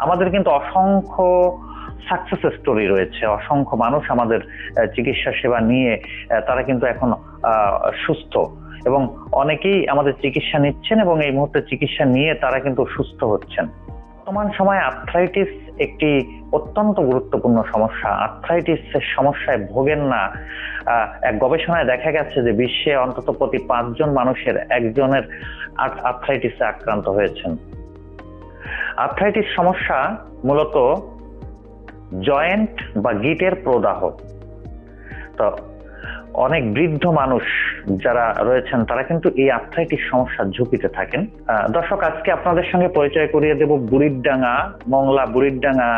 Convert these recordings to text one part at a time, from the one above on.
আমাদের কিন্তু অসংখ্য সাকসেস স্টোরি রয়েছে, অসংখ্য মানুষ আমাদের চিকিৎসা সেবা নিয়ে তারা কিন্তু এখন সুস্থ। এবং অনেকেই আমাদের চিকিৎসা নিচ্ছেন এবং এই মুহূর্তে চিকিৎসা নিয়ে তারা কিন্তু সুস্থ হচ্ছেন। বর্তমান সময়ে আর্থ্রাইটিস একটি অত্যন্ত গুরুত্বপূর্ণ সমস্যা। আর্থ্রাইটিসের সমস্যায় ভোগেন না। এক গবেষণায় দেখা গেছে যে বিশ্বে অন্তত প্রতি পাঁচজন মানুষের একজনের আর্থ্রাইটিসে আক্রান্ত হয়েছেন। আর্থ্রাইটিস সমস্যা মূলত জয়েন্ট বা গিটের প্রদাহ। তো অনেক বৃদ্ধ মানুষ যারা রয়েছেন, তারা কিন্তু এই আর্থ্রাইটিস সমস্যার ঝুঁকিতে থাকেন। দর্শক, আজকে আপনাদের সঙ্গে পরিচয় করিয়ে দেব বুড়িরডাঙ্গা, মংলা বুড়িরডাঙ্গা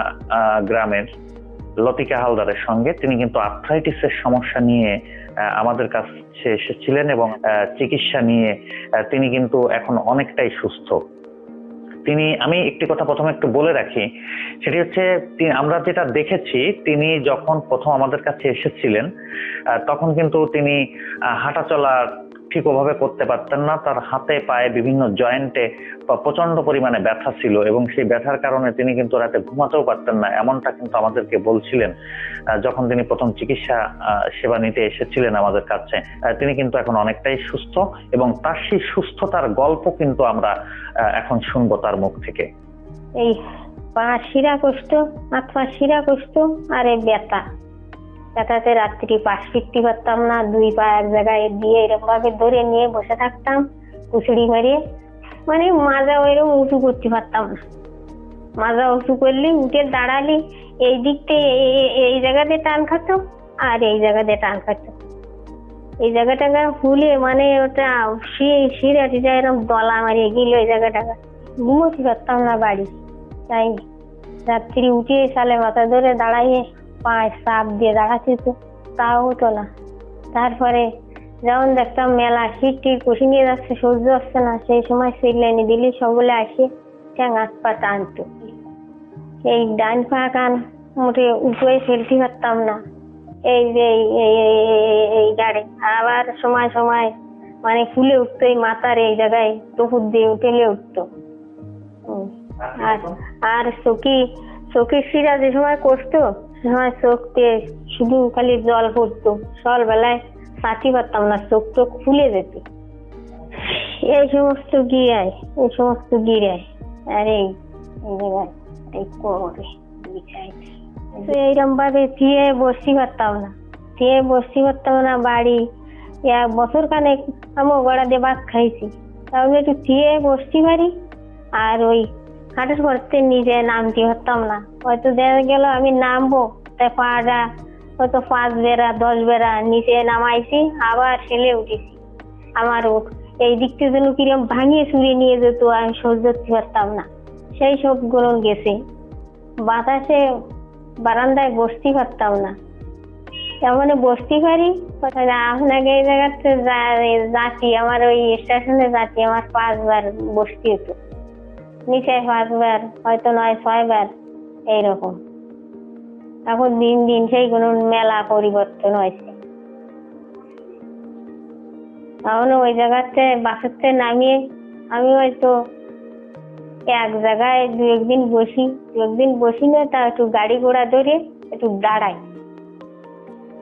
গ্রামের লতিকা হালদারের সঙ্গে। তিনি কিন্তু আর্থ্রাইটিসের সমস্যা নিয়ে আমাদের কাছে এসেছিলেন এবং চিকিৎসা নিয়ে তিনি কিন্তু এখন অনেকটাই সুস্থ। তিনি আমি একটি কথা প্রথমে একটু বলে রাখি সেটি হচ্ছে আমরা যেটা দেখেছি তিনি যখন প্রথম আমাদের কাছে এসেছিলেন তখন কিন্তু তিনি আহ, হাঁটাচলা ঠিক ওভাবে করতে পারতেন না। তার হাতে পায়ে বিভিন্ন জয়েন্টে প্রচণ্ড পরিমাণে ব্যথা ছিল এবং সেই ব্যথার কারণে তিনি কিন্তু রাতে ঘুমাতেও পারতেন না। এমনটা কিন্তু আমাদেরকে বলছিলেন যখন তিনি প্রথম চিকিৎসা সেবা নিতে এসেছিলেন আমাদের কাছে। তিনি কিন্তু এখন অনেকটাই সুস্থ এবং তার সেই সুস্থতার গল্প কিন্তু আমরা এখন শুনব তার মুখ থেকে। এই পা শিরা কষ্ট হাত শিরা কষ্ট আর এই ব্যথা। ব্যথাতে রাত্রি পাশ ফিরতে পারতাম না, দুই পা এক জায়গায় দিয়ে এরকম ভাবে ধরে নিয়ে বসে থাকতাম, কুচড়ি মেরে। মানে মাজা ওইরকম উঁচু করতে পারতাম না। মাজা উঁচু করলি, উঠে দাঁড়ালি, এই দিক থেকে এই- জায়গাতে টান খাতো আর এই জায়গাতে টান খাতো এই জায়গাটাকে ফুলে মানে ওটা শি- শিরা টিরা এরকম দলা মারিয়ে গেল এই জায়গাটাকে। ঘুমোতে পারতাম না বাড়ি, তাই রাত্রি উঠে সালে মাথা ধরে দাঁড়াইয়ে পায়ে সাপ দিয়ে দাঁড়াচ্ছি তো তাও হতো না। তারপরে যখন দেখতাম মেলা শীত টিট কষি নিয়ে যাচ্ছে, সহ্য হচ্ছে না। সেই সময় সিলেনি দিলি সকলে আসে ঠ্যাং হাত পা টানতো। এই ডান পা কান মোটে উপরে ফেলতে পারতাম না। এই যে, এই গাড়ি। আবার সময় সময় মানে ফুলে উঠতো এই মাথার এই জায়গায় টপুর দিয়ে উঠেলে উঠতো। আর আর চোখি চোখের শিরা যে সময় করতো সে সময় চোখ দিয়ে শুধু খালি জল পড়তো সকালবেলায় সাথী পারতাম না চোখ টোক ফুলে যেত। এই সমস্ত গিরায়, এই সমস্ত গিরায়। আর, এই কোমরে এইরকম ভাবে থিয়ে বসতে পারতাম না। থিয়ে বসতে পারতাম না, বাড়ি। এক বছর কানে আমি গড়া দিয়ে ভাত খাইছি। তাহলে একটু থিয়ে বসতে পারি, আর ওই খাটের করতে নিজে নামতে পারতাম না। হয়তো দেখা গেল আমি নামবো তাই হয়তো পাঁচ বেড়া, দশ বেড়া নিচে নামাইছি, আবার ঠেলে উঠেছি। আমার এই দিকটা যেন কিরম ভাঙিয়ে চুরিয়ে নিয়ে যেত, আমি সহ্য করতে পারতাম না। সেই সবগুলো গেছে। বাতাসে বারান্দায় বসতে পারতাম না। তেমন বসতে পারি আপনাকে এই জায়গাতে যাচ্ছি, আমার ওই স্টেশনে যাচ্ছি, আমার পাঁচবার বসতে হতো। নিচে পাঁচবার, হয়তো নয়, ছয়বার, এইরকম। এখন দিন দিন সেই কোনো মেলা পরিবর্তন হয়েছে। এখন ওই জায়গাতে বাসাতে নামিয়ে আমি হয়তো এক জায়গায় দু একদিন বসি, দু একদিন বসি না, তা একটু গাড়ি ঘোড়া ধরে একটু দাঁড়াই।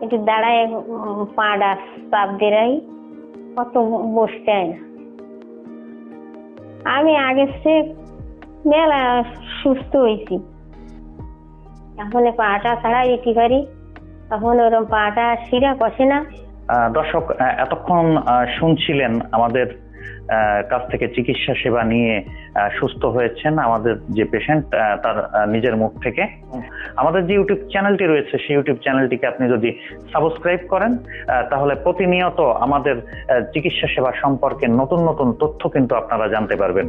একটু দাঁড়ায় পা চাপ দেরাই কত বসতে হয় না। আমি আগের সে মেলা সুস্থ হয়েছি। এখন পাটা ছাড়া দিতে পারি? তখন ওরকম পাটা শিরা কষে না? দর্শক এতক্ষণ শুনছিলেন আমাদের কাছ থেকে চিকিৎসা সেবা নিয়ে সুস্থ হয়েছেন আমাদের যে পেশেন্ট তার নিজের মুখ থেকে। আমাদের যে ইউটিউব চ্যানেলটি রয়েছে, সেই ইউটিউব চ্যানেলটিকে আপনি যদি সাবস্ক্রাইব করেন তাহলে প্রতিনিয়ত আমাদের চিকিৎসা সেবা সম্পর্কে নতুন নতুন তথ্য কিন্তু আপনারা জানতে পারবেন।